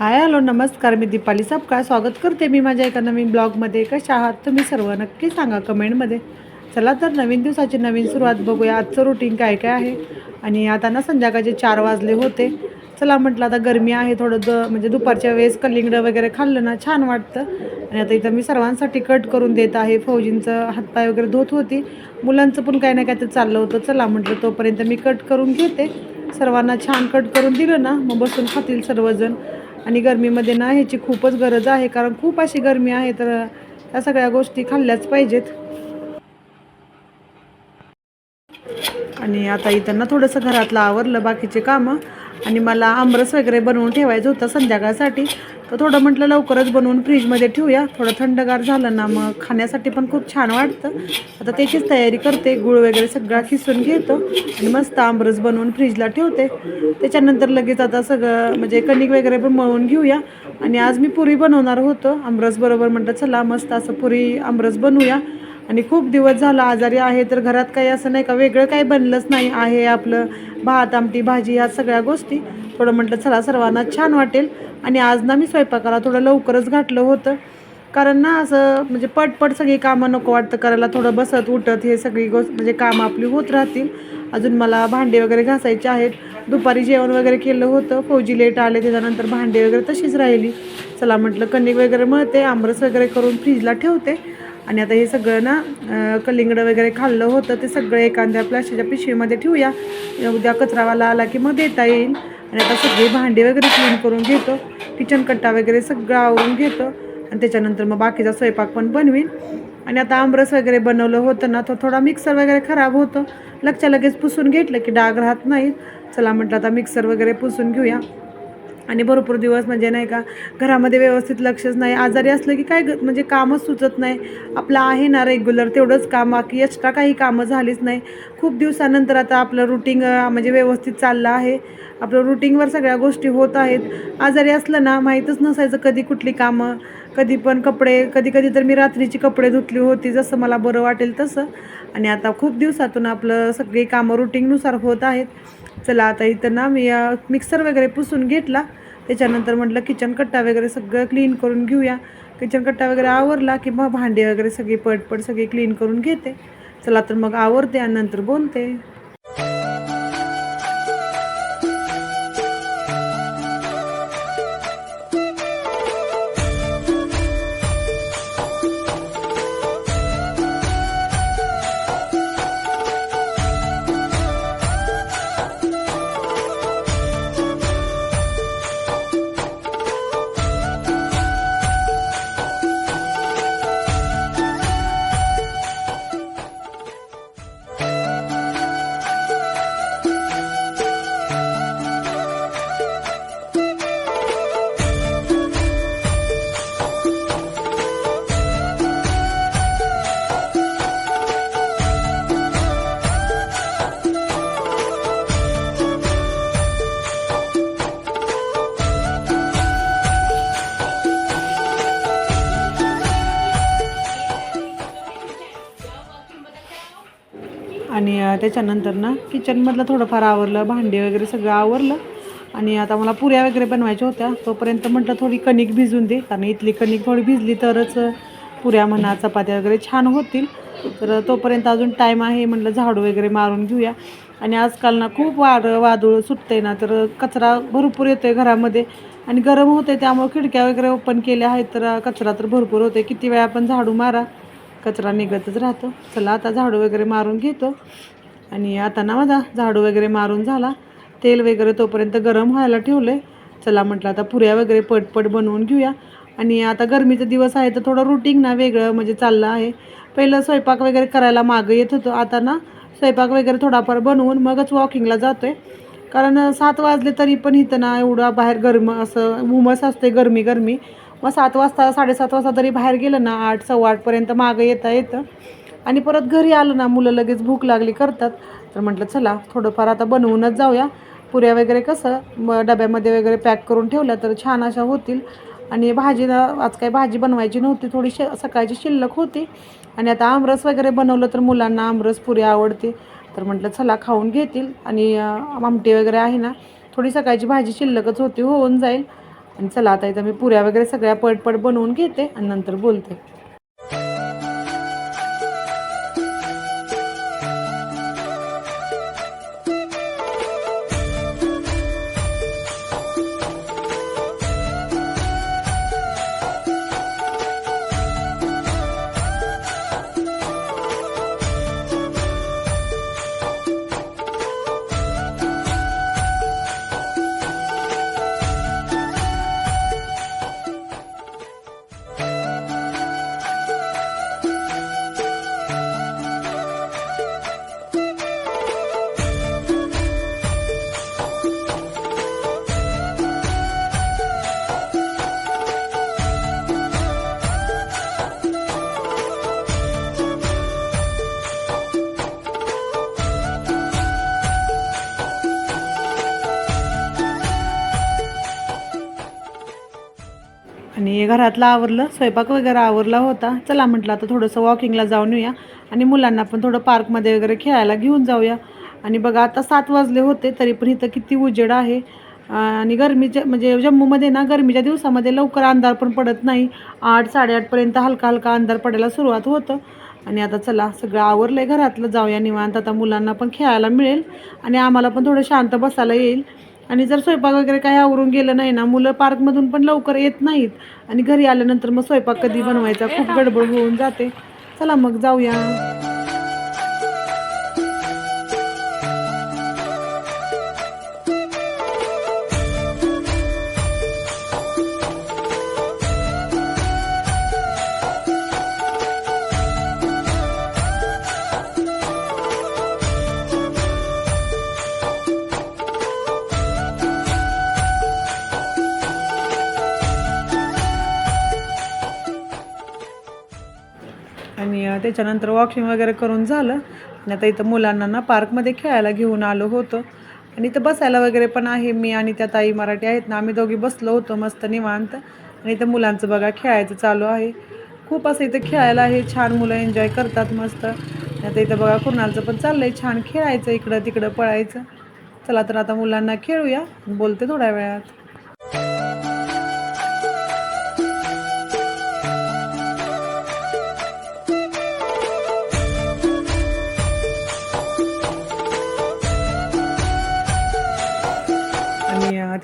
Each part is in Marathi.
हाय हॅलो नमस्कार मी दीपाली सापकाळ स्वागत करते मी माझ्या एका नवीन ब्लॉगमध्ये. कशा आहात? तुम्ही सर्व नक्की सांगा कमेंटमध्ये. चला तर नवीन दिवसाची नवीन सुरुवात बघूया. आजचं रुटीन काय काय आहे? आणि आता ना संध्याकाळचे चार वाजले होते. चला म्हटलं आता गरमी आहे थोडं द म्हणजे दुपारच्या वेळेस कलिंगडं वगैरे खाल्लं ना छान वाटतं. आणि आता इथं मी सर्वांसाठी कट करून देत आहे. फौजींचं हातपाय वगैरे धुत होती. मुलांचं पण काही ना काय तर चाललं होतं. चला म्हटलं तोपर्यंत मी कट करून घेते. सर्वांना छान कट करून दिलं ना मग बसून खातील सर्वजण. आणि गरमीमध्ये ना ह्याची खूपच गरज आहे कारण खूप अशी गरमी आहे तर त्या सगळ्या गोष्टी खाल्ल्याच पाहिजेत. आणि आता इथं ना थोडंसं घरातलं आवरलं बाकीचे कामं. आणि मला आमरस वगैरे बनवून ठेवायचं होतं संध्याकाळसाठी. तर थोडं म्हटलं लवकरच बनवून फ्रीजमध्ये ठेवूया. थोडं थंडगार झालं ना मग खाण्यासाठी पण खूप छान वाटतं. आता त्याचीच तयारी करते गुळ वगैरे सगळा खिसून घेतो आणि मस्त आमरस बनवून फ्रीजला ठेवते. त्याच्यानंतर लगेच आता सगळं म्हणजे कणिक वगैरे पण मळून घेऊया. आणि आज मी पुरी बनवणार होतो. आमरस बरोबर म्हटलं चला मस्त असं पुरी आमरस बनवूया. आणि खूप दिवस झाला आजारी आहे तर घरात काही असं नाही का वेगळं काही बनलंच नाही आहे आपलं. भात आमटी भाजी या सगळ्या गोष्टी. थोडं म्हटलं चला सर्वांना छान वाटेल. आणि आज ना मी स्वयंपाकाला थोडं लवकरच घातलं होतं. कारण ना असं म्हणजे पटपट सगळी कामं नको वाटतं करायला. थोडं बसत उठत हे सगळी गोष्ट म्हणजे कामं आपली होत राहतील. अजून मला भांडे वगैरे घासायचे आहेत. दुपारी जेवण वगैरे केलं होतं. फौजी लेट आले त्याच्यानंतर भांडे वगैरे तशीच राहिली. चला म्हटलं कणिक वगैरे मळते आमरस वगैरे करून फ्रीजला ठेवते. आणि आता हे सगळं ना कलिंगडं वगैरे खाल्लं होतं ते सगळं एखाद्या प्लास्टिकच्या पिशवीमध्ये ठेवूया. उद्या कचरावाला आला की मग देता येईल. आणि आता सगळी भांडी वगैरे क्लीन करून घेतो. किचन कट्टा वगैरे सगळं आवरून घेतो. आणि त्याच्यानंतर मग बाकीचा स्वयंपाक पण बनवीन. आणि आता आमरस वगैरे बनवलं होतं ना तो थोडा मिक्सर वगैरे खराब होतो. लगच्या लगेच पुसून घेतलं की डाग राहत नाही चला म्हटलं आता मिक्सर वगैरे पुसून घेऊया. आणि भरपूर दिवस म्हणजे नाही का घरामध्ये व्यवस्थित लक्षच नाही. आजारी असलं की काय ग- म्हणजे कामच सुचत नाही. आपलं आहे ना रेग्युलर तेवढंच काम बाकी एक्स्ट्रा काही कामं झालीच नाही. खूप दिवसानंतर आता आपलं रुटीन म्हणजे व्यवस्थित चाललं आहे. आपलं रुटीनवर सगळ्या गोष्टी होत आहेत. आजारी असलं ना माहीतच नसायचं कधी कुठली कामं कधी पण कपडे कधी कधी तर मी रात्रीची कपडे धुतली होती जसं मला बरं वाटेल तसं. आणि आता खूप दिवसातून आपलं सगळी कामं रुटीननुसार होत आहेत. चला आता इथं ना मी मिक्सर वगैरे पुसून घेतला. त्याच्यानंतर म्हटलं किचन कट्टा वगैरे सगळं क्लीन करून घेऊया. किचन कट्टा वगैरे आवरला की मग भांडे वगैरे सगळी पटपट सगळी क्लीन करून घेते. चला तर मग आवरते आणि नंतर बोलते आणि त्याच्यानंतर ना किचनमधलं थोडंफार आवरलं भांडे वगैरे सगळं आवरलं. आणि आता मला पुऱ्या वगैरे बनवायच्या होत्या. तोपर्यंत म्हटलं थोडी कणिक भिजून दे. कारण इथली कणिक थोडी भिजली तरच पुऱ्या म्हणा चपात्या वगैरे छान होतील. तर तोपर्यंत अजून टाईम आहे म्हटलं झाडू वगैरे मारून घेऊया. आणि आजकाल ना खूप वार वादळ सुटते ना तर कचरा भरपूर येतो आहे घरामध्ये. आणि गरम होते त्यामुळे खिडक्या वगैरे ओपन केल्या आहेत. तर कचरा तर भरपूर होते किती वेळा आपण झाडू मारा. कचरा निघतच राहतो. चला आता झाडू वगैरे मारून घेतो. आणि आता ना माझा झाडू वगैरे मारून झाला. तेल वगैरे तोपर्यंत गरम व्हायला ठेवलं आहे चला म्हटलं आता पुऱ्या वगैरे पटपट बनवून घेऊया. आणि आता गरमीचा दिवस आहे तर थोडं रुटीन ना वेगळं म्हणजे चाललं आहे. पहिलं स्वयंपाक वगैरे करायला मागं येत होतं. आता ना स्वयंपाक वगैरे थोडाफार बनवून मगच वॉकिंगला जातो आहे कारण सात वाजले तरी पण इथं ना एवढा बाहेर गरम असं उमस असते गरमी गरमी मग सात वाजता साडेसात वाजता तरी बाहेर गेलं ना आठ सव्वा आठपर्यंत मागं येता येतं. आणि परत घरी आलं ना मुलं लगेच भूक लागली करतात. तर म्हटलं चला थोडंफार आता बनवूनच जाऊया. पुऱ्या वगैरे कसं मग डब्यामध्ये वगैरे पॅक करून ठेवल्या तर छान अशा होतील. आणि भाजी आज काही भाजी बनवायची नव्हती थोडी शे सकाळची शिल्लक होती. आणि आता आमरस वगैरे बनवलं तर मुलांना आमरस पुरी आवडते. तर म्हटलं चला खाऊन घेतील. आणि आमटी वगैरे आहे ना थोडी सकाळची भाजी शिल्लकच होती होऊन जाईल. आणि चला आता इथं मी पुऱ्या वगैरे सगळ्या पटपट बनवून घेते आणि नंतर बोलते. आणि घरातलं आवरलं स्वयंपाक वगैरे आवरला होता. चला म्हटलं आता थोडंसं वॉकिंगला जाऊन येऊया आणि मुलांना पण थोडं पार्कमध्ये वगैरे खेळायला घेऊन जाऊया. आणि बघा आता सात वाजले होते तरी पण इथं किती उजेड आहे. आणि गरमीच्या म्हणजे जम्मूमध्ये ना गरमीच्या दिवसामध्ये लवकर अंधार पण पडत नाही. आठ साडेआठपर्यंत हलका हलका अंधार पडायला सुरुवात होतं. आणि आता चला सगळं आवरलं आहे घरातलं जाऊया निवांत. आता मुलांना पण खेळायला मिळेल आणि आम्हाला पण थोडं शांत बसायला येईल. आणि जर स्वयंपाक वगैरे काही आवरून गेलं नाही ना मुलं पार्कमधून पण लवकर येत नाहीत. आणि घरी आल्यानंतर मग स्वयंपाक कधी बनवायचा? खूप गडबड होऊन जाते. चला मग जाऊया. त्याच्यानंतर वॉकिंग वगैरे करून झालं. आणि आता इथं मुलांना ना पार्कमध्ये खेळायला घेऊन आलो होतो. आणि इथं बसायला वगैरे पण आहे मी आणि त्या ताई मराठी आहेत ना आम्ही दोघी बसलो होतो मस्त निवांत. आणि इथं मुलांचं बघा खेळायचं चालू आहे. खूप असं इथं खेळायला आहे छान मुलं एन्जॉय करतात मस्त. आता इथं बघा कुणालचं पण चाललंय छान खेळायचं इकडं तिकडं पळायचं. चला तर आता मुलांना खेळूया. बोलते थोड्या वेळात.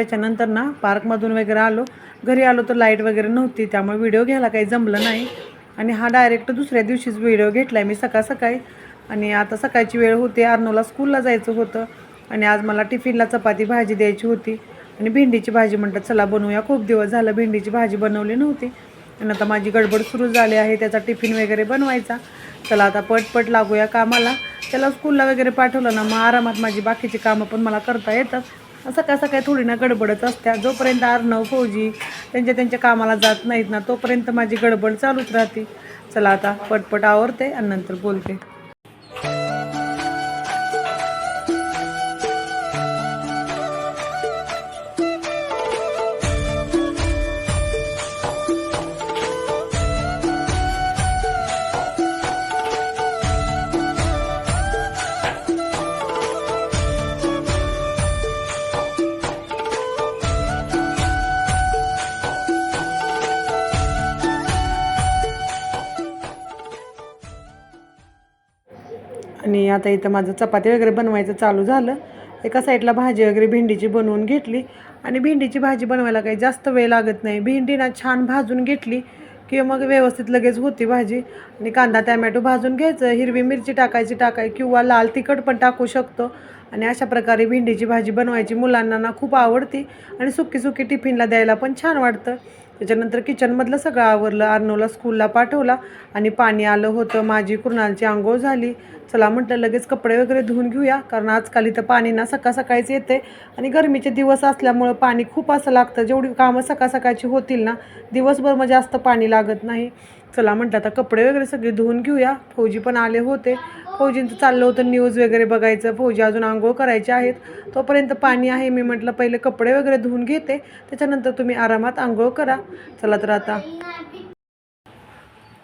त्याच्यानंतर ना पार्कमधून वगैरे आलो. घरी आलो तर लाइट वगैरे नव्हती त्यामुळे व्हिडिओ घ्यायला काही जमलं नाही. आणि हा डायरेक्ट दुसऱ्या दिवशीच व्हिडिओ घेतला आहे मी सकाळ सकाळी. आणि आता सकाळची वेळ होती अर्नोला स्कूलला जायचं होतं. आणि आज मला टिफिनला चपाती भाजी द्यायची होती. आणि भेंडीची भाजी म्हणतात चला बनवूया. खूप दिवस झालं भेंडीची भाजी बनवली नव्हती. आणि आता माझी गडबड सुरू झाली आहे त्याचा टिफिन वगैरे बनवायचा. चला आता पटपट लागूया कामाला. त्याला स्कूलला वगैरे पाठवलं ना मग आरामात माझी बाकीची कामं पण मला करता येतात. सकाळ सकाळी थोडी ना गडबडच असत्या. जोपर्यंत अर्णव फौजी त्यांच्या त्यांच्या कामाला जात नाहीत ना तोपर्यंत माझी गडबड चालूच राहते. चला आता पटपट आवरते आणि नंतर बोलते. आता इथं माझं चपाती वगैरे बनवायचं चालू झालं. एका साईडला भाजी वगैरे भेंडीची बनवून घेतली. आणि भेंडीची भाजी बनवायला काही जास्त वेळ लागत नाही. भेंडी ना छान भाजून घेतली किंवा मग व्यवस्थित लगेच होती भाजी. आणि कांदा टॅमॅटो भाजून घ्यायचं. हिरवी मिरची टाकायची टाकाय किंवा लाल तिखट पण टाकू शकतो. आणि अशा प्रकारे भेंडीची भाजी बनवायची मुलांना ना खूप आवडती. आणि सुकी सुकी टिफिनला द्यायला पण छान वाटतं. त्याच्यानंतर किचनमधलं सगळं आवरलं. अर्नवला स्कूलला पाठवला आणि पाणी आलं होतं. माझी कुणालची आंघोळ झाली. चला म्हटलं लगेच कपडे वगैरे धुवून घेऊया कारण आजकाल इथं पाणी ना सकाळ सकाळीच येते आणि गरमीचे दिवस असल्यामुळं पाणी खूप असं लागतं. जेवढी कामं सकाळ सकाळची होतील ना दिवसभर मग जास्त पाणी लागत नाही. चला म्हटलं आता कपडे वगैरे सगळे धुवून घेऊया. फौजी पण आले होते. फौजींचं चाललं होतं न्यूज वगैरे बघायचं. फौजी अजून आंघोळ करायचे आहेत. तोपर्यंत पाणी आहे. मी म्हटलं पहिले कपडे वगैरे धुवून घेते. त्याच्यानंतर तुम्ही आरामात आंघोळ करा. चला तर आता.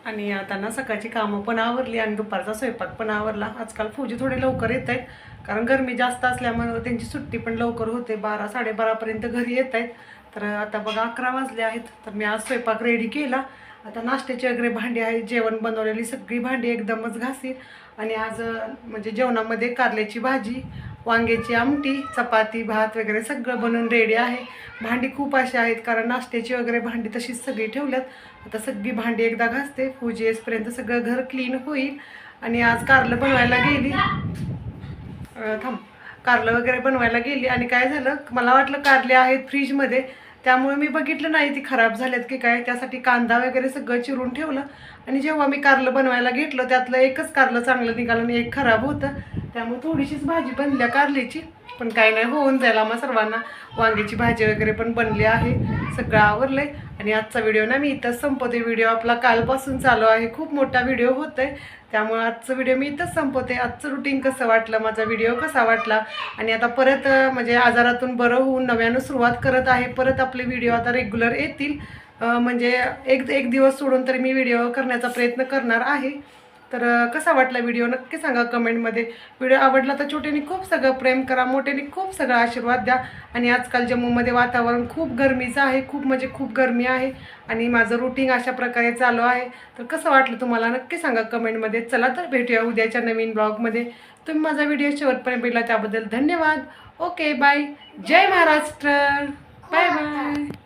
आणि आता ना सकाळची कामं पण आवरली आणि दुपारचा स्वयंपाक पण आवरला. आजकाल फौजी थोडे लवकर येत आहेत. कारण गरमी जास्त असल्यामुळे त्यांची सुट्टी पण लवकर होते. बारा साडेबारापर्यंत घरी येत आहेत. तर आता बघा अकरा वाजले आहेत. तर मी आज स्वयंपाक रेडी केला. आता नाश्त्याची वगैरे भांडी आहेत जेवण बनवलेली सगळी भांडी एकदमच घासील आणि आज म्हणजे जेवणामध्ये कारल्याची भाजी वांग्याची आमटी चपाती भात वगैरे सगळं बनवून रेडी आहे. भांडी खूप अशी आहेत कारण नाश्त्याची वगैरे भांडी तशीच सगळी ठेवल्यात. आता सगळी भांडी एकदा घासते पूजी येसपर्यंत सगळं घर क्लीन होईल. आणि आज कारलं बनवायला गेली. थांब. कारलं वगैरे बनवायला गेली आणि काय झालं? मला वाटलं कारले आहेत फ्रीजमध्ये त्यामुळे मी बघितलं नाही ती खराब झाल्यात की काय त्यासाठी कांदा वगैरे सगळं चिरून ठेवलं. आणि जेव्हा मी कारलं बनवायला घेतलं त्यातलं एकच कारलं चांगलं निघालं आणि एक खराब होतं. त्यामुळे थोडीशीच भाजी बनल्या कारल्याची पण काय नाही होऊन जाईल आम्हा सर्वांना. वांग्याची भाजी वगैरे पण बनली आहे. सगळं आवरलंय. आणि आजचा व्हिडिओ ना मी इथंच संपवते. व्हिडिओ आपला कालपासून चालू आहे. खूप मोठा व्हिडिओ होत आहे त्यामुळे आजचा व्हिडिओ मी इथंच संपवते. आजचं रुटीन कसं वाटलं? माझा व्हिडिओ कसा वाटला? आणि आता परत म्हणजे आजारातून बरं होऊन नव्यानं सुरुवात करत आहे. परत आपले व्हिडिओ आता रेग्युलर येतील. म्हणजे एक एक दिवस सोडून तरी मी व्हिडिओ करण्याचा प्रयत्न करणार आहे. तर कसा वाटला व्हिडिओ? नक्की सांगा कमेंटमध्ये. व्हिडिओ आवडला तर छोट्याने खूप सगळं प्रेम करा मोठ्याने खूप सगळं आशीर्वाद द्या. आणि आजकाल जम्मूमध्ये वातावरण खूप गरमीचं आहे खूप म्हणजे खूप गरमी आहे. आणि माझं रुटीन अशा प्रकारे चालू आहे. तर कसं वाटलं तुम्हाला? नक्की सांगा कमेंटमध्ये. चला तर भेटूया उद्याच्या नवीन ब्लॉगमध्ये. तुम्ही माझा व्हिडिओ शेवटपर्यंत भेटला त्याबद्दल धन्यवाद. Okay bye. जय महाराष्ट्र. Bye bye.